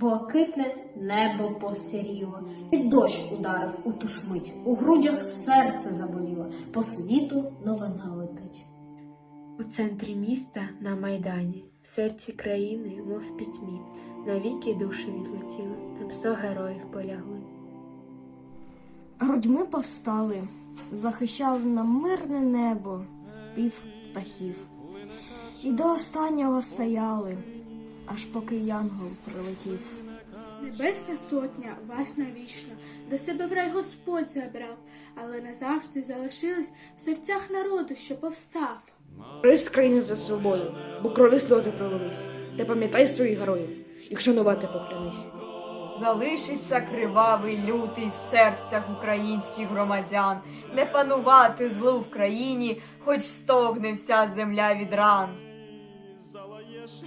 Блакитне небо посіріло, і дощ ударив у ту ж мить, у грудях серце заболіло, по світу новина летить. У центрі міста на Майдані, в серці країни, мов в пітьмі, навіки душі відлетіли, там сто героїв полягли. Грудьми повстали, захищали нам мирне небо, спів птахів. І до останнього стояли, аж поки янгол прилетів. Небесна сотня вас навічно до себе в рай Господь забрав, але назавжди залишилась в серцях народу, що повстав. Борись з країни за свободу, бо крові сльози пролились. Та пам'ятай своїх героїв, їх шанувати поклянись. Залишиться кривавий лютий в серцях українських громадян, не панувати злу в країні, хоч стогне вся земля від ран.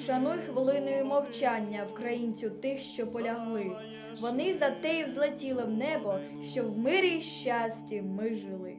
Шануй хвилиною мовчання вкраїнцю тих, що полягли. Вони за те й взлетіли в небо, що в мирі й щасті ми жили.